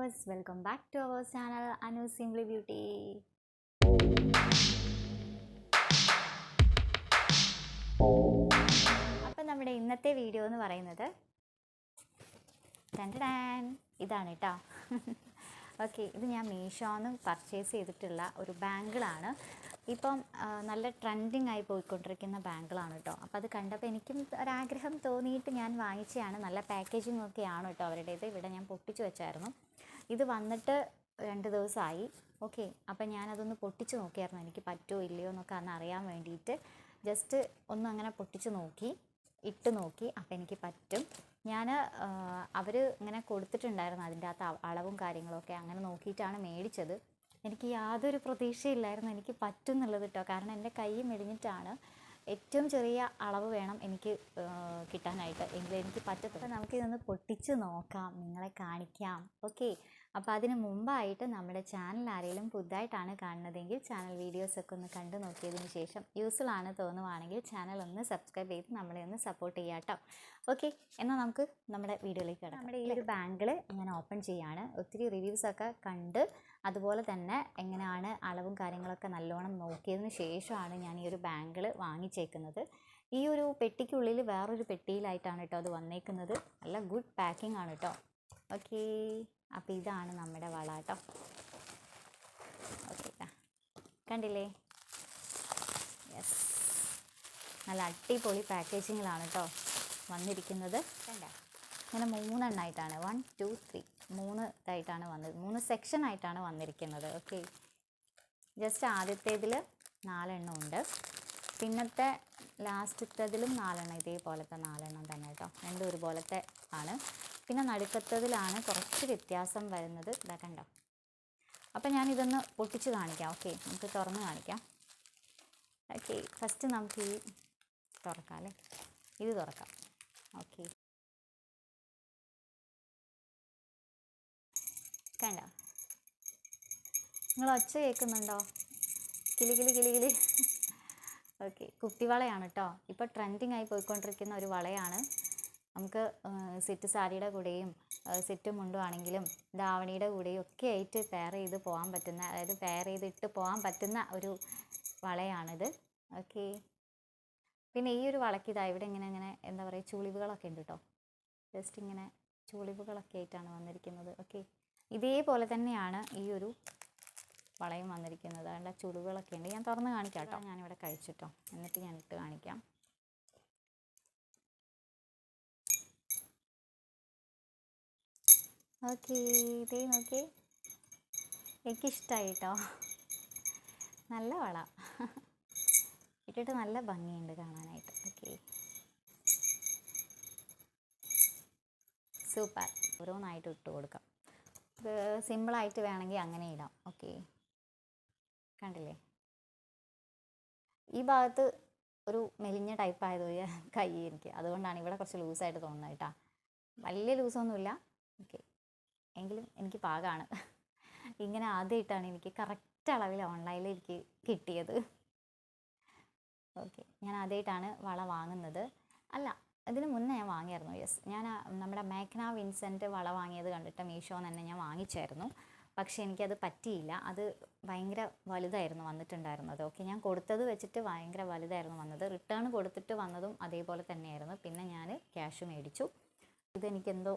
Viewers welcome back to our channel Anu Zwingli beauty അപ്പം നമ്മുടെ ഇന്നത്തെ വീഡിയോ എന്ന് പറയുന്നത് ടൻ ഇതാണ് കേട്ടോ ഓക്കെ ഇത് ഞാൻ മീഷോന്ന് പർച്ചേസ് ചെയ്തിട്ടുള്ള ഒരു ബാങ്കിളാണ്. ഇപ്പം നല്ല ട്രെൻഡിങ് ആയി പോയിക്കൊണ്ടിരിക്കുന്ന ബാങ്കിളാണ് കേട്ടോ അപ്പോൾ അത് കണ്ടപ്പോൾ എനിക്കും ഒരാഗ്രഹം തോന്നിയിട്ട് ഞാൻ വാങ്ങിച്ചതാണ് നല്ല പാക്കേജിംഗ് ഒക്കെയാണ് കേട്ടോ അവരുടേത്. ഇവിടെ ഞാൻ പൊട്ടിച്ചു വെച്ചായിരുന്നു. ഇത് വന്നിട്ട് രണ്ട് ദിവസമായി ഓക്കെ. അപ്പം ഞാനതൊന്ന് പൊട്ടിച്ച് നോക്കിയായിരുന്നു. എനിക്ക് പറ്റുമോ ഇല്ലയോ എന്നൊക്കെ അന്ന് അറിയാൻ വേണ്ടിയിട്ട്. ജസ്റ്റ് ഒന്ന് അങ്ങനെ പൊട്ടിച്ച് നോക്കി ഇട്ട് നോക്കി. അപ്പം എനിക്ക് പറ്റും. ഞാൻ അവർ ഇങ്ങനെ കൊടുത്തിട്ടുണ്ടായിരുന്നു. അതിന്റെ അകത്ത് അളവും കാര്യങ്ങളൊക്കെ അങ്ങനെ നോക്കിയിട്ടാണ് മേടിച്ചത്. എനിക്ക് യാതൊരു പ്രതീക്ഷയില്ലായിരുന്നു എനിക്ക് പറ്റും എന്നുള്ളത് കേട്ടോ കാരണം എന്റെ കൈ മെലിഞ്ഞിട്ടാണ് ഏറ്റവും ചെറിയ അളവ് വേണം എനിക്ക് കിട്ടാനായിട്ട്. എങ്കിലും എനിക്ക് പറ്റത്തില്ല നമുക്കിതൊന്ന് പൊട്ടിച്ച് നോക്കാം. നിങ്ങളെ കാണിക്കാം. ഓക്കെ. അപ്പോൾ അതിന് മുമ്പായിട്ട് നമ്മുടെ ചാനൽ ആരെങ്കിലും പുതുതായിട്ടാണ് കാണുന്നതെങ്കിൽ ചാനൽ വീഡിയോസൊക്കെ ഒന്ന് കണ്ടു നോക്കിയതിന് ശേഷം യൂസ്ഫുൾ ആണ് തോന്നുവാണെങ്കിൽ ചാനൽ ഒന്ന് സബ്സ്ക്രൈബ് ചെയ്ത് നമ്മളെ ഒന്ന് സപ്പോർട്ട് ചെയ്യാം കേട്ടോ ഓക്കെ എന്നാൽ നമുക്ക് നമ്മുടെ വീഡിയോയിലേക്ക് കിടക്കാം. നമ്മുടെ ഈ ഒരു ബാങ്കിൽ ഇങ്ങനെ ഓപ്പൺ ചെയ്യാണ്. ഒത്തിരി റിവ്യൂസൊക്കെ കണ്ട് അതുപോലെ തന്നെ എങ്ങനെയാണ് അളവും കാര്യങ്ങളൊക്കെ നല്ലോണം നോക്കിയതിന് ശേഷമാണ് ഞാൻ ഈ ഒരു ബാങ്കിൽ വാങ്ങിച്ചേക്കുന്നത്. ഈ ഒരു പെട്ടിക്കുള്ളിൽ വേറൊരു പെട്ടിയിലായിട്ടാണ് കേട്ടോ അത് വന്നേക്കുന്നത്. നല്ല ഗുഡ് പാക്കിംഗ് ആണ് കേട്ടോ ഓക്കേ അപ്പോൾ ഇതാണ് നമ്മുടെ വള കേട്ടോ ഓക്കെ കണ്ടില്ലേ? യെസ് നല്ല അടിപൊളി പാക്കേജിങ്ങിലാണ് കേട്ടോ വന്നിരിക്കുന്നത്. കണ്ട? ഇങ്ങനെ മൂന്നെണ്ണമായിട്ടാണ് വൺ ടു ത്രീ മൂന്ന് ഇതായിട്ടാണ് വന്നത്. മൂന്ന് സെക്ഷൻ ആയിട്ടാണ് വന്നിരിക്കുന്നത്. ഓക്കെ ജസ്റ്റ് ആദ്യത്തേതിൽ നാലെണ്ണം ഉണ്ട്. പിന്നത്തെ ലാസ്റ്റത്തേതിലും നാലെണ്ണം ഇതേപോലത്തെ നാലെണ്ണം തന്നെ കേട്ടോ രണ്ടും ഒരുപോലത്തെ ആണ്. പിന്നെ നടുക്കത്തതിലാണ് കുറച്ച് വ്യത്യാസം വരുന്നത്. ഇതാ കണ്ടോ? അപ്പം ഞാനിതൊന്ന് പൊട്ടിച്ച് കാണിക്കാം. ഓക്കെ നമുക്ക് തുറന്ന് കാണിക്കാം. ഓക്കെ ഫസ്റ്റ് നമുക്ക് ഈ തുറക്കാം അല്ലേ? ഇത് തുറക്കാം. ഓക്കെ. കണ്ട? നിങ്ങൾ ഒച്ച കേൾക്കുന്നുണ്ടോ? കിളി കിളി കിളി കിളി. ഓക്കെ കുപ്പിവളയാണ് കേട്ടോ ഇപ്പോൾ ട്രെൻഡിങ് ആയി പോയിക്കൊണ്ടിരിക്കുന്ന ഒരു വളയാണ്. നമുക്ക് സെറ്റ് സാരിയുടെ കൂടെയും സെറ്റ് മുണ്ടുവാണെങ്കിലും ധാവണിയുടെ കൂടെയും ഒക്കെ ആയിട്ട് പെയർ ചെയ്ത് പോകാൻ പറ്റുന്ന അതായത് പെയർ ചെയ്തിട്ട് പോകാൻ പറ്റുന്ന ഒരു വളയാണിത്. ഓക്കെ പിന്നെ ഈ ഒരു വളയ്ക്ക് ഇതാ ഇവിടെ ഇങ്ങനെ ഇങ്ങനെ എന്താ പറയുക ചുളിവുകളൊക്കെ ഉണ്ട് കേട്ടോ ജസ്റ്റ് ഇങ്ങനെ ചുളിവുകളൊക്കെ ആയിട്ടാണ് വന്നിരിക്കുന്നത്. ഓക്കെ ഇതേപോലെ തന്നെയാണ് ഈ ഒരു വളയും വന്നിരിക്കുന്നത്. അതിന്റെ ചുളിവുകളൊക്കെ ഉണ്ട്. ഞാൻ തുറന്ന് കാണിക്കാം കേട്ടോ ഞാനിവിടെ കഴിച്ചിട്ടോ. എന്നിട്ട് ഞാൻ ഇട്ട് കാണിക്കാം. ഓക്കെ ഇതേ നോക്കി. എനിക്കിഷ്ടമായി കേട്ടോ നല്ല വള. ഇട്ടിട്ട് നല്ല ഭംഗിയുണ്ട് കാണാനായിട്ട്. ഓക്കെ. സൂപ്പർ. ഓരോന്നായിട്ട് ഇട്ട് കൊടുക്കാം. ഇത് സിമ്പിളായിട്ട് വേണമെങ്കിൽ അങ്ങനെ ഇടാം. ഓക്കെ. കണ്ടില്ലേ? ഈ ഭാഗത്ത് ഒരു മെലിഞ്ഞ ടൈപ്പ് ആയത് കൈ എനിക്ക്. അതുകൊണ്ടാണ് ഇവിടെ കുറച്ച് ലൂസായിട്ട് തോന്നുന്നത് കേട്ടോ. വലിയ ലൂസൊന്നുമില്ല ഓക്കെ. എങ്കിലും എനിക്ക് പാകമാണ് ഇങ്ങനെ ആദ്യമായിട്ടാണ് എനിക്ക് കറക്റ്റ് അളവിൽ ഓൺലൈനിൽ എനിക്ക് കിട്ടിയത്. ഓക്കെ ഞാൻ ആദ്യമായിട്ടാണ് വള വാങ്ങുന്നത്. അല്ല ഇതിന് മുന്നേ ഞാൻ വാങ്ങിയായിരുന്നു യെസ് ഞാൻ നമ്മുടെ മേഘ്ന വിൻസെന്റ് വള വാങ്ങിയത് കണ്ടിട്ട് മീഷോന്ന് തന്നെ ഞാൻ വാങ്ങിച്ചായിരുന്നു. പക്ഷേ എനിക്കത് പറ്റിയില്ല. അത് ഭയങ്കര വലുതായിരുന്നു വന്നിട്ടുണ്ടായിരുന്നത്. ഓക്കെ ഞാൻ കൊടുത്തത് വെച്ചിട്ട് ഭയങ്കര വലുതായിരുന്നു വന്നത്. റിട്ടേൺ കൊടുത്തിട്ട് വന്നതും അതേപോലെ തന്നെയായിരുന്നു. പിന്നെ ഞാൻ ക്യാഷ് മേടിച്ചു. ഇതെനിക്കെന്തോ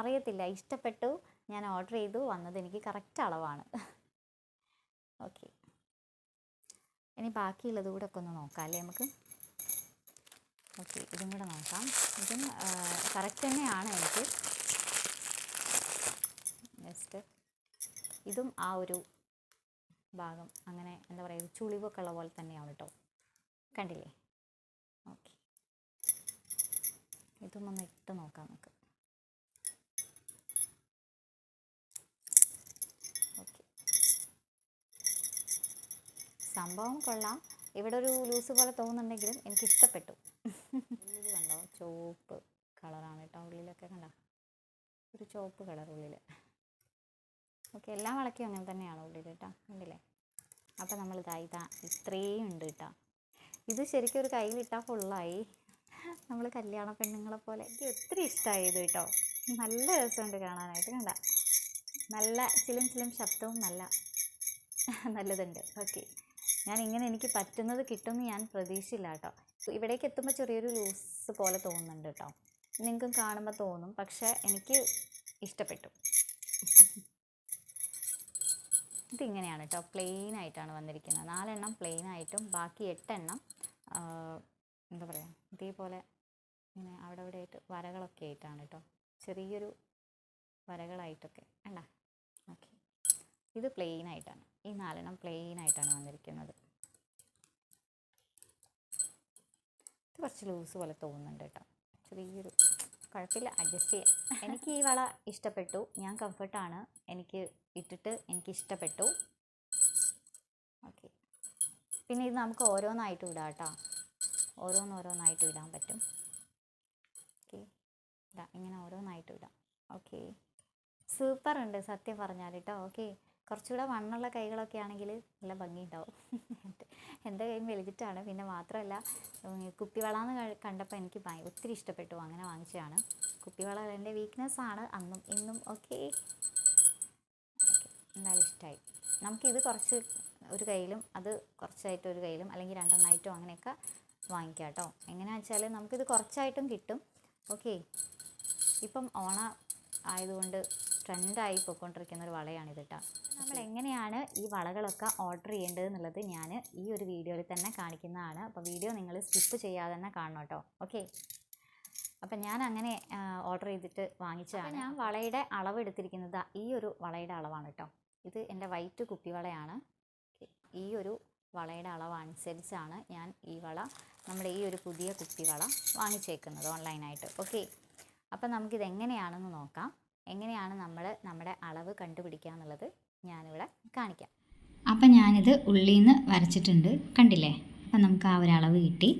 അറിയത്തില്ല. ഇഷ്ടപ്പെട്ടു. ഞാൻ ഓർഡർ ചെയ്തു വന്നത് എനിക്ക് കറക്റ്റ് അളവാണ്. ഓക്കെ ഇനി ബാക്കിയുള്ളത് കൂടെ ഒക്കെ ഒന്ന് നോക്കാം അല്ലേ നമുക്ക്? ഓക്കെ ഇതും കൂടെ നോക്കാം. ഇതും കറക്റ്റ് തന്നെയാണ് എനിക്ക്. ജസ്റ്റ് ഇതും ആ ഒരു ഭാഗം അങ്ങനെ എന്താ പറയുക ചുളിവൊക്കെ ഉള്ള പോലെ തന്നെയാണ് കേട്ടോ. കണ്ടില്ലേ? ഓക്കെ ഇതും ഒന്ന് ഇട്ട് നോക്കാം നമുക്ക് ഓക്കെ സംഭവം കൊള്ളാം. ഇവിടെ ഒരു ലൂസ് പോലെ തോന്നുന്നുണ്ടെങ്കിലും എനിക്ക് ഇഷ്ടപ്പെട്ടു ഉള്ളിൽ കണ്ടോ? ചുവപ്പ് കളറാണ് കേട്ടോ ഉള്ളിലൊക്കെ കണ്ട? ഒരു ചുവപ്പ് കളർ ഉള്ളിൽ ഓക്കെ എല്ലാം വളക്കും അങ്ങനെ തന്നെയാണ് ഉള്ളിൽ കേട്ടോ? കണ്ടില്ലേ? അപ്പോൾ നമ്മൾ ഇതാ ഇതാ ഇത്രയും ഉണ്ട് കേട്ടോ. ഇത് ശരിക്കും ഒരു കയ്യിലിട്ടാൽ ഫുള്ളായി നമ്മൾ കല്യാണ പെണ്ണുങ്ങളെ പോലെ. എനിക്ക് ഒത്തിരി ഇഷ്ടമായി ഇത് കേട്ടോ. നല്ല രസമുണ്ട് കാണാനായിട്ട് കണ്ട? നല്ല ചിലും ചിലും ശബ്ദവും നല്ല. നല്ലതുണ്ട്. ഓക്കെ. ഞാൻ ഇങ്ങനെ എനിക്ക് പറ്റുന്നത് കിട്ടുമെന്ന് ഞാൻ പ്രതീക്ഷയില്ല കേട്ടോ. ഇവിടേക്ക് എത്തുമ്പോൾ ചെറിയൊരു ലൂസ് പോലെ തോന്നുന്നുണ്ട് കേട്ടോ. നിങ്ങൾക്കും കാണുമ്പോൾ തോന്നും. പക്ഷേ എനിക്ക് ഇഷ്ടപ്പെട്ടു. ഇതിങ്ങനെയാണ് കേട്ടോ. പ്ലെയിൻ ആയിട്ടാണ് വന്നിരിക്കുന്നത്. നാലെണ്ണം പ്ലെയിൻ ആയിട്ടും ബാക്കി എട്ടെണ്ണം എന്താ പറയുക ഇതേപോലെ ഇങ്ങനെ അവിടെ ഇവിടെ ആയിട്ട് വരകളൊക്കെ ആയിട്ടാണ് കേട്ടോ. ചെറിയൊരു വരകളായിട്ടൊക്കെ. അല്ല ഓക്കെ. ഇത് പ്ലെയിൻ ആയിട്ടാണ്. ഈ നാലെണ്ണം പ്ലെയിൻ ആയിട്ടാണ് വന്നിരിക്കുന്നത്. ഇത് കുറച്ച് ലൂസ് പോലെ തോന്നുന്നുണ്ട് കേട്ടോ. ചെറിയൊരു കുഴപ്പമില്ല അഡ്ജസ്റ്റ് ചെയ്യാം. എനിക്ക് ഈ വള ഇഷ്ടപ്പെട്ടു. ഞാൻ കംഫർട്ടാണ് എനിക്ക് ഇട്ടിട്ട് എനിക്ക് ഇഷ്ടപ്പെട്ടു. ഓക്കെ പിന്നെ ഇത് നമുക്ക് ഓരോന്നായിട്ട് ഇടാം കേട്ടോ. ഓരോന്നോരോന്നായിട്ട് ഇടാൻ പറ്റും. ഓക്കെ ഇതാ ഇങ്ങനെ ഓരോന്നായിട്ട് ഇടാം. ഓക്കെ സൂപ്പർ ഉണ്ട് സത്യം പറഞ്ഞാൽ കേട്ടോ. ഓക്കെ കുറച്ചുകൂടെ വണ്ണുള്ള കൈകളൊക്കെ ആണെങ്കിൽ നല്ല ഭംഗിയുണ്ടാവും. എന്റെ കൈ വലുതിട്ടാണ് പിന്നെ മാത്രമല്ല കുപ്പിവളാന്ന് കുപ്പിവള കണ്ടപ്പോൾ എനിക്ക് ഒത്തിരി ഇഷ്ടപ്പെട്ടു. അങ്ങനെ വാങ്ങിച്ചതാണ്. കുപ്പിവള എന്റെ വീക്ക്നെസ് ആണ്. അന്നും ഇന്നും ഓക്കെ എന്തായാലും ഇഷ്ടമായി നമുക്കിത് കുറച്ച് ഒരു കയ്യിലും അത് കുറച്ചായിട്ട് ഒരു കയ്യിലും അല്ലെങ്കിൽ രണ്ടെണ്ണമായിട്ടോ അങ്ങനെയൊക്കെ വാങ്ങിക്കാം കേട്ടോ. എങ്ങനെയാണെന്ന് വെച്ചാൽ നമുക്കിത് കുറച്ചായിട്ടും കിട്ടും. ഓക്കെ. ഇപ്പം ഓണ ആയതുകൊണ്ട് ട്രെൻഡായി പോയിക്കൊണ്ടിരിക്കുന്ന ഒരു വളയാണിത് കേട്ടോ നമ്മൾ എങ്ങനെയാണ് ഈ വളകളൊക്കെ ഓർഡർ ചെയ്യേണ്ടത് എന്നുള്ളത് ഞാൻ ഈ ഒരു വീഡിയോയിൽ തന്നെ കാണിക്കുന്നതാണ്. അപ്പോൾ വീഡിയോ നിങ്ങൾ സ്കിപ്പ് ചെയ്യാതെ തന്നെ കാണണം കേട്ടോ. ഓക്കെ അപ്പം ഞാൻ അങ്ങനെ ഓർഡർ ചെയ്തിട്ട് വാങ്ങിച്ചതാണ്. ഞാൻ വളയുടെ അളവ് എടുത്തിരിക്കുന്നത് ഈ ഒരു വളയുടെ അളവാണ് കേട്ടോ. ഇത് എന്റെ വൈറ്റ് കുപ്പി വളയാണ്. ഈ ഒരു വളയുടെ അളവ് അനുസരിച്ചാണ് ഞാൻ ഈ വള നമ്മുടെ ഈ ഒരു പുതിയ കുപ്പി കുപ്പിവള വാങ്ങിച്ചേക്കുന്നത് ഓൺലൈനായിട്ട് ഓക്കെ അപ്പം നമുക്കിത് എങ്ങനെയാണെന്ന് നോക്കാം. എങ്ങനെയാണ് നമ്മൾ നമ്മുടെ അളവ് കണ്ടുപിടിക്കുക എന്നുള്ളത് ഞാനിവിടെ കാണിക്കാം. അപ്പം ഞാനിത് ഉള്ളിൽ നിന്ന് വരച്ചിട്ടുണ്ട് കണ്ടില്ലേ? അപ്പം നമുക്ക് ആ ഒരു അളവ് കിട്ടി.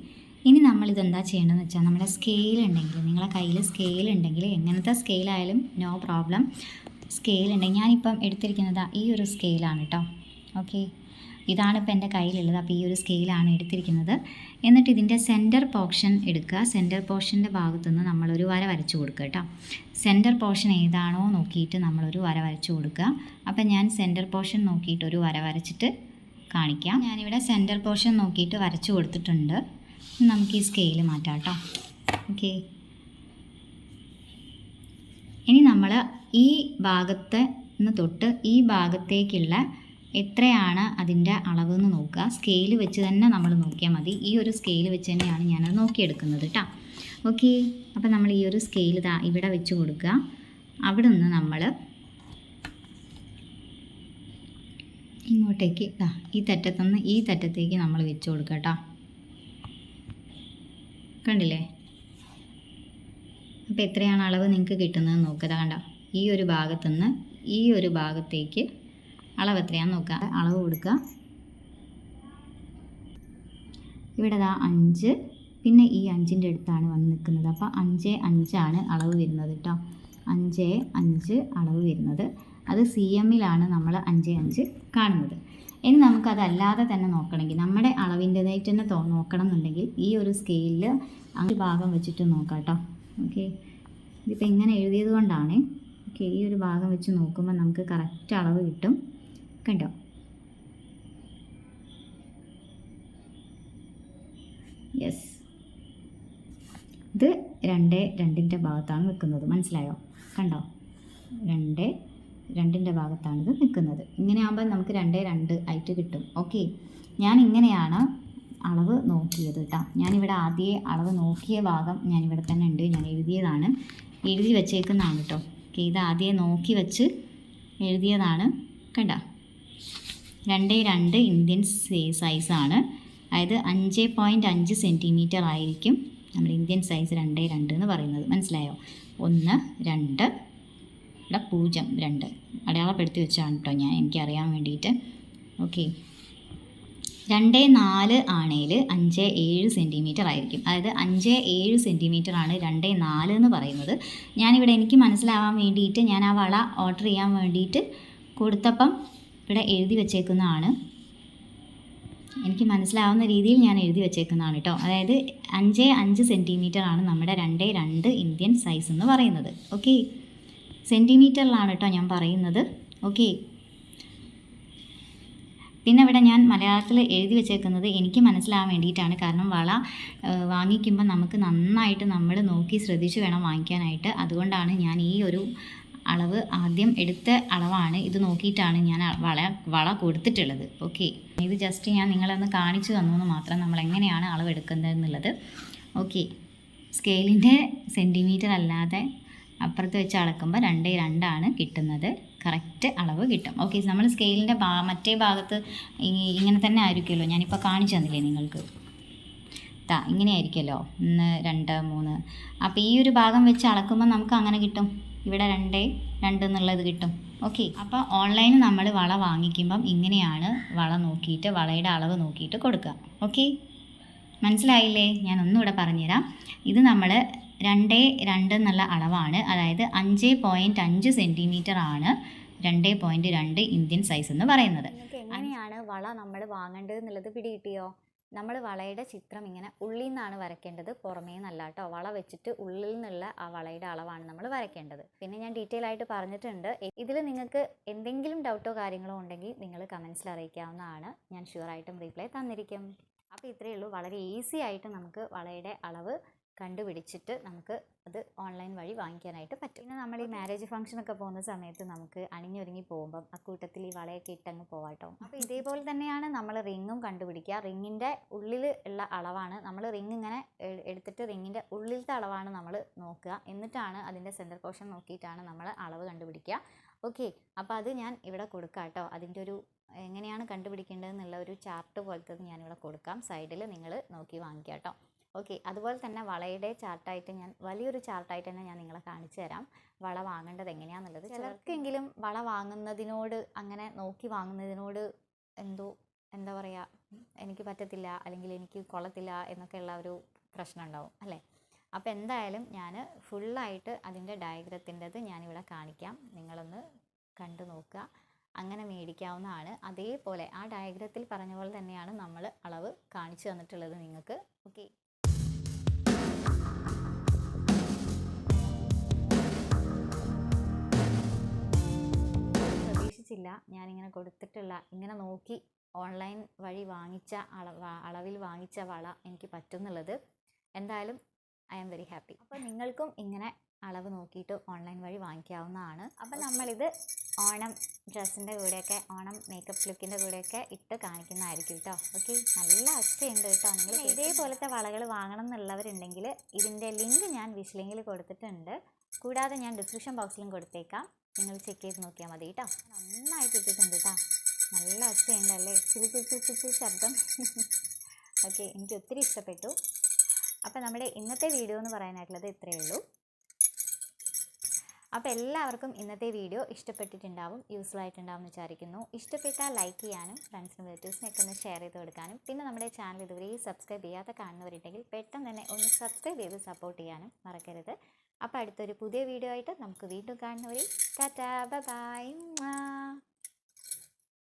ഇനി നമ്മളിത് എന്താ ചെയ്യേണ്ടതെന്ന് വെച്ചാൽ നമ്മുടെ സ്കെയിൽ ഉണ്ടെങ്കിൽ നിങ്ങളുടെ കയ്യിൽ സ്കെയിൽ ഉണ്ടെങ്കിൽ എങ്ങനത്തെ സ്കെയിലായാലും നോ പ്രോബ്ലം സ്കെയിൽ ഉണ്ടെങ്കിൽ ഞാനിപ്പം എടുത്തിരിക്കുന്നത് ഈ ഒരു സ്കെയിലാണ് കേട്ടോ ഓക്കെ ഇതാണ് ഇപ്പോൾ എന്റെ കയ്യിലുള്ളത്. അപ്പോൾ ഈ ഒരു സ്കെയിലാണ് എടുത്തിരിക്കുന്നത്. എന്നിട്ട് ഇതിന്റെ സെന്റർ പോർഷൻ എടുക്കുക. സെന്റർ പോർഷന്റെ ഭാഗത്തുനിന്ന് നമ്മളൊരു വര വരച്ചു കൊടുക്കുക കേട്ടോ. സെന്റർ പോർഷൻ ഏതാണോ നോക്കിയിട്ട് നമ്മളൊരു വര വരച്ചു കൊടുക്കുക. അപ്പം ഞാൻ സെന്റർ പോർഷൻ നോക്കിയിട്ട് ഒരു വര വരച്ചിട്ട് കാണിക്കാം. ഞാനിവിടെ സെന്റർ പോർഷൻ നോക്കിയിട്ട് വരച്ചു കൊടുത്തിട്ടുണ്ട്. നമുക്ക് ഈ സ്കെയിൽ മാറ്റാം കേട്ടോ. ഓക്കെ. ഇനി നമ്മൾ ഈ ഭാഗത്ത് നിന്ന് തൊട്ട് ഈ ഭാഗത്തേക്കുള്ള എത്രയാണ് അതിന്റെ അളവ് എന്ന് നോക്കുക. സ്കെയിൽ വെച്ച് തന്നെ നമ്മൾ നോക്കിയാൽ മതി. ഈ ഒരു സ്കെയിൽ വെച്ച് തന്നെയാണ് ഞാനത് നോക്കിയെടുക്കുന്നത് കേട്ടോ ഓക്കെ. അപ്പോൾ നമ്മൾ ഈ ഒരു സ്കെയിൽ ഇതാ ഇവിടെ വെച്ച് കൊടുക്കുക. അവിടെ നിന്ന് നമ്മൾ ഇങ്ങോട്ടേക്ക് ഇതാ ഈ തെറ്റത്തുനിന്ന് ഈ തെറ്റത്തേക്ക് നമ്മൾ വെച്ച് കൊടുക്കുക കേട്ടോ കണ്ടില്ലേ? അപ്പോൾ എത്രയാണ് അളവ് നിങ്ങൾക്ക് കിട്ടുന്നത് നോക്കുക കണ്ടോ. ഈ ഒരു ഭാഗത്തുനിന്ന് ഈ ഒരു ഭാഗത്തേക്ക് അളവ് എത്രയാണെന്ന് നോക്കുക. അളവ് കൊടുക്കുക. ഇവിടെ ദാ അഞ്ച്. പിന്നെ ഈ അഞ്ചിന്റെ അടുത്താണ് വന്ന് നിൽക്കുന്നത്. അപ്പോൾ അഞ്ച് അഞ്ചാണ് അളവ് വരുന്നത് കേട്ടോ. അഞ്ച് അഞ്ച് അളവ് വരുന്നത്. അത് സി എമ്മിലാണ് നമ്മൾ അഞ്ച് അഞ്ച് കാണുന്നത്. ഇനി നമുക്കതല്ലാതെ തന്നെ നോക്കണമെങ്കിൽ നമ്മുടെ അളവിന്റെതായിട്ട് തന്നെ നോക്കണം എന്നുണ്ടെങ്കിൽ ഈ ഒരു സ്കെയിലിൽ അഞ്ച് ഭാഗം വെച്ചിട്ട് നോക്കാം കേട്ടോ. ഓക്കെ. ഇതിപ്പോൾ ഇങ്ങനെ എഴുതിയത് കൊണ്ടാണ്. ഓക്കെ ഈ ഒരു ഭാഗം വെച്ച് നോക്കുമ്പോൾ നമുക്ക് കറക്റ്റ് അളവ് കിട്ടും. കണ്ടോ? യെസ് ഇത് രണ്ട് രണ്ടിന്റെ ഭാഗത്താണ് നിൽക്കുന്നത്. മനസ്സിലായോ? കണ്ടോ? രണ്ട് രണ്ടിന്റെ ഭാഗത്താണിത് നിൽക്കുന്നത്. ഇങ്ങനെ ആകുമ്പോൾ നമുക്ക് രണ്ട് രണ്ട് ആയിട്ട് കിട്ടും. ഓക്കെ ഞാൻ ഇങ്ങനെയാണ് അളവ് നോക്കിയത് കേട്ടോ. ഞാനിവിടെ ആദ്യമേ അളവ് നോക്കിയ ഭാഗം ഞാനിവിടെ തന്നെ ഉണ്ട്. ഞാൻ എഴുതിയതാണ്. എഴുതി വച്ചേക്കുന്നതാണ് കേട്ടോ. ഓക്കെ ഇത് ആദ്യമേ നോക്കി വെച്ച് എഴുതിയതാണ്. കണ്ടോ? രണ്ട് രണ്ട് ഇന്ത്യൻ സൈസാണ് അതായത് അഞ്ച് പോയിന്റ് അഞ്ച് സെന്റിമീറ്റർ ആയിരിക്കും നമ്മൾ ഇന്ത്യൻ സൈസ് രണ്ട് രണ്ട് എന്ന് പറയുന്നത്. മനസ്സിലായോ? ഒന്ന് രണ്ട്. ഇവിടെ പൂജ്യം രണ്ട്. അടയാളപ്പെടുത്തി വെച്ചാണ് കേട്ടോ ഞാൻ എനിക്കറിയാൻ വേണ്ടിയിട്ട്. ഓക്കെ രണ്ട് നാല് ആണേൽ അഞ്ച് ഏഴ് സെന്റിമീറ്റർ ആയിരിക്കും. അതായത് അഞ്ച് ഏഴ് സെന്റിമീറ്റർ ആണ് രണ്ട് നാല് എന്ന് പറയുന്നത്. ഞാനിവിടെ എനിക്ക് മനസ്സിലാവാൻ വേണ്ടിയിട്ട് ഞാൻ ആ വള ഓർഡർ ചെയ്യാൻ വേണ്ടിയിട്ട് കൊടുത്തപ്പം ഇവിടെ എഴുതി വച്ചേക്കുന്നതാണ്. എനിക്ക് മനസ്സിലാവുന്ന രീതിയിൽ ഞാൻ എഴുതി വെച്ചേക്കുന്നതാണ് കേട്ടോ. അതായത് അഞ്ച് അഞ്ച് സെന്റിമീറ്റർ ആണ് നമ്മുടെ രണ്ട് രണ്ട് ഇന്ത്യൻ സൈസ് എന്ന് പറയുന്നത്. ഓക്കെ സെന്റിമീറ്ററിലാണ് കേട്ടോ ഞാൻ പറയുന്നത്. ഓക്കെ പിന്നെ ഇവിടെ ഞാൻ മലയാളത്തിൽ എഴുതി വെച്ചേക്കുന്നത് എനിക്ക് മനസ്സിലാവാൻ വേണ്ടിയിട്ടാണ്. കാരണം വള വാങ്ങിക്കുമ്പോൾ നമുക്ക് നന്നായിട്ട് നമ്മൾ നോക്കി ശ്രദ്ധിച്ച് വേണം വാങ്ങിക്കാനായിട്ട്. അതുകൊണ്ടാണ് ഞാൻ ഈ ഒരു അളവ് ആദ്യം എടുത്ത അളവാണ്. ഇത് നോക്കിയിട്ടാണ് ഞാൻ വള വള കൊടുത്തിട്ടുള്ളത്. ഓക്കെ ഇത് ജസ്റ്റ് ഞാൻ നിങ്ങളൊന്ന് കാണിച്ചു തന്നു മാത്രം നമ്മൾ എങ്ങനെയാണ് അളവ് എടുക്കുന്നത് എന്നുള്ളത് ഓക്കെ സ്കെയിലിന്റെ സെന്റിമീറ്റർ അല്ലാതെ അപ്പുറത്ത് വെച്ച് അളക്കുമ്പോൾ രണ്ട് രണ്ടാണ് കിട്ടുന്നത്. കറക്റ്റ് അളവ് കിട്ടും. ഓക്കെ നമ്മൾ സ്കെയിലിന്റെ ഭാ മറ്റേ ഭാഗത്ത് ഇങ്ങനെ തന്നെ ആയിരിക്കുമല്ലോ. ഞാനിപ്പോൾ കാണിച്ചു തന്നില്ലേ നിങ്ങൾക്ക്? താ ഇങ്ങനെ ആയിരിക്കുമല്ലോ. ഒന്ന് രണ്ട് മൂന്ന്. അപ്പോൾ ഈ ഒരു ഭാഗം വെച്ച് അളക്കുമ്പോൾ നമുക്ക് അങ്ങനെ കിട്ടും? ഇവിടെ രണ്ട് രണ്ട് എന്നുള്ളത് കിട്ടും. ഓക്കെ അപ്പോൾ ഓൺലൈനിൽ നമ്മൾ വള വാങ്ങിക്കുമ്പം ഇങ്ങനെയാണ് വള നോക്കിയിട്ട് വളയുടെ അളവ് നോക്കിയിട്ട് കൊടുക്കുക. ഓക്കെ മനസ്സിലായില്ലേ? ഞാൻ ഒന്നുകൂടെ പറഞ്ഞുതരാം. ഇത് നമ്മൾ രണ്ട് രണ്ട് എന്നുള്ള അളവാണ്. അതായത് അഞ്ച് പോയിന്റ് അഞ്ച് സെന്റിമീറ്റർ ആണ് രണ്ട് പോയിന്റ് രണ്ട് ഇന്ത്യൻ സൈസ് എന്ന് പറയുന്നത്. എങ്ങനെയാണ് വള നമ്മൾ വാങ്ങേണ്ടത് എന്നുള്ളത് പിടികിട്ടിയോ? നമ്മൾ വളയുടെ ചിത്രം ഇങ്ങനെ ഉള്ളിൽ നിന്നാണ് വരയ്ക്കേണ്ടത് പുറമേ നിന്നല്ല കേട്ടോ വള വെച്ചിട്ട് ഉള്ളിൽ നിന്നുള്ള ആ വളയുടെ അളവാണ് നമ്മൾ വരയ്ക്കേണ്ടത്. പിന്നെ ഞാൻ ഡീറ്റെയിൽ ആയിട്ട് പറഞ്ഞിട്ടുണ്ട്. ഇതിൽ നിങ്ങൾക്ക് എന്തെങ്കിലും ഡൗട്ടോ കാര്യങ്ങളോ ഉണ്ടെങ്കിൽ നിങ്ങൾ കമൻസിൽ അറിയിക്കാവുന്നതാണ്. ഞാൻ ഷുവറായിട്ടും റീപ്ലൈ തന്നിരിക്കും. അപ്പോൾ ഇത്രയേ ഉള്ളൂ. വളരെ ഈസി ആയിട്ട് നമുക്ക് വളയുടെ അളവ് കണ്ടുപിടിച്ചിട്ട് നമുക്ക് അത് ഓൺലൈൻ വഴി വാങ്ങിക്കാനായിട്ട് പറ്റും. പിന്നെ നമ്മൾ ഈ മാരേജ് ഫംഗ്ഷനൊക്കെ പോകുന്ന സമയത്ത് നമുക്ക് അണിഞ്ഞൊരുങ്ങി പോകുമ്പം അക്കൂട്ടത്തിൽ ഈ വളയൊക്കെ ഇട്ടങ്ങ് പോവാട്ടോ അപ്പോൾ ഇതേപോലെ തന്നെയാണ് നമ്മൾ റിങ്ങും കണ്ടുപിടിക്കുക. റിങ്ങിന്റെ ഉള്ളിൽ ഉള്ള അളവാണ് നമ്മൾ റിങ് ഇങ്ങനെ എടുത്തിട്ട് റിങ്ങിന്റെ ഉള്ളിലത്തെ അളവാണ് നമ്മൾ നോക്കുക. എന്നിട്ടാണ് അതിന്റെ സെന്റർ പോർഷൻ നോക്കിയിട്ടാണ് നമ്മൾ അളവ് കണ്ടുപിടിക്കുക. ഓക്കെ. അപ്പോൾ അത് ഞാൻ ഇവിടെ കൊടുക്കാം കേട്ടോ അതിന്റെ ഒരു എങ്ങനെയാണ് കണ്ടുപിടിക്കേണ്ടതെന്നുള്ള ഒരു ചാർട്ട് പോലത്തെ ഞാനിവിടെ കൊടുക്കാം. സൈഡിൽ നിങ്ങൾ നോക്കി വാങ്ങിക്കാം കേട്ടോ ഓക്കെ അതുപോലെ തന്നെ വളയുടെ ചാർട്ടായിട്ട് ഞാൻ വലിയൊരു ചാർട്ടായിട്ട് തന്നെ ഞാൻ നിങ്ങളെ കാണിച്ചു തരാം. വള വാങ്ങേണ്ടത് എങ്ങനെയാണെന്നുള്ളത് ചിലർക്കെങ്കിലും വള വാങ്ങുന്നതിനോട് അങ്ങനെ നോക്കി വാങ്ങുന്നതിനോട് എന്തോ എന്താ പറയുക എനിക്ക് പറ്റത്തില്ല അല്ലെങ്കിൽ എനിക്ക് കൊള്ളത്തില്ല എന്നൊക്കെയുള്ള ഒരു പ്രശ്നം ഉണ്ടാവും അല്ലേ? അപ്പോൾ എന്തായാലും ഞാൻ ഫുള്ളായിട്ട് അതിന്റെ ഡയഗ്രത്തിന്റെത് ഞാനിവിടെ കാണിക്കാം. നിങ്ങളൊന്ന് കണ്ടു നോക്കുക. അങ്ങനെ മേടിക്കാവുന്നതാണ്. അതേപോലെ ആ ഡയഗ്രത്തിൽ പറഞ്ഞ പോലെ തന്നെയാണ് നമ്മൾ അളവ് കാണിച്ചു തന്നിട്ടുള്ളത് നിങ്ങൾക്ക്. ഓക്കെ. പ്രതീക്ഷിച്ചില്ല ഞാനിങ്ങനെ കൊടുത്തിട്ടുള്ള ഇങ്ങനെ നോക്കി ഓൺലൈൻ വഴി വാങ്ങിച്ച അളവ് അളവിൽ വാങ്ങിച്ച വള എനിക്ക് പറ്റുന്നുള്ളത്. എന്തായാലും ഐ ആം വെരി ഹാപ്പി. അപ്പോൾ നിങ്ങൾക്കും ഇങ്ങനെ അളവ് നോക്കിയിട്ട് ഓൺലൈൻ വഴി വാങ്ങിക്കാവുന്നതാണ്. അപ്പോൾ നമ്മളിത് ഓണം ഡ്രസ്സിന്റെ കൂടെയൊക്കെ ഓണം മേക്കപ്പ് ലുക്കിന്റെ കൂടെയൊക്കെ ഇട്ട് കാണിക്കുന്നതായിരിക്കും കേട്ടോ ഓക്കെ നല്ല ഒച്ചയുണ്ട് കേട്ടോ നിങ്ങൾ ഇതേപോലത്തെ വളകൾ വാങ്ങണം എന്നുള്ളവരുണ്ടെങ്കിൽ ഇതിന്റെ ലിങ്ക് ഞാൻ വിഷ്ലിങ്കിൽ കൊടുത്തിട്ടുണ്ട്. കൂടാതെ ഞാൻ ഡിസ്ക്രിപ്ഷൻ ബോക്സിലും കൊടുത്തേക്കാം. നിങ്ങൾ ചെക്ക് ചെയ്ത് നോക്കിയാൽ മതി കേട്ടോ നന്നായിട്ട് ഇട്ടിട്ടുണ്ട് കേട്ടോ നല്ല ഒച്ചയുണ്ടല്ലേ? ചിരി ചിരി ചിരി ശബ്ദം. ഓക്കെ എനിക്ക് ഒത്തിരി ഇഷ്ടപ്പെട്ടു. അപ്പോൾ നമ്മുടെ ഇന്നത്തെ വീഡിയോ എന്ന് പറയാനായിട്ടുള്ളത് ഇത്രയേ ഉള്ളൂ. അപ്പോൾ എല്ലാവർക്കും ഇന്നത്തെ വീഡിയോ ഇഷ്ടപ്പെട്ടിട്ടുണ്ടാവും യൂസ്ഫുൾ ആയിട്ടുണ്ടാവും എന്ന് വിചാരിക്കുന്നു. ഇഷ്ടപ്പെട്ടാൽ ലൈക്ക് ചെയ്യാനും ഫ്രണ്ട്സിനും റിലേറ്റീവ്സിനൊക്കെ ഒന്ന് ഷെയർ ചെയ്ത് കൊടുക്കാനും പിന്നെ നമ്മുടെ ചാനൽ ഇതുവരെ സബ്സ്ക്രൈബ് ചെയ്യാത്ത കാണുന്നവരുണ്ടെങ്കിൽ പെട്ടെന്ന് തന്നെ ഒന്ന് സബ്സ്ക്രൈബ് ചെയ്ത് സപ്പോർട്ട് ചെയ്യാനും മറക്കരുത്. അപ്പോൾ അടുത്തൊരു പുതിയ വീഡിയോ ആയിട്ട് നമുക്ക് വീണ്ടും കാണുന്നവരെ ടാറ്റാ ബൈ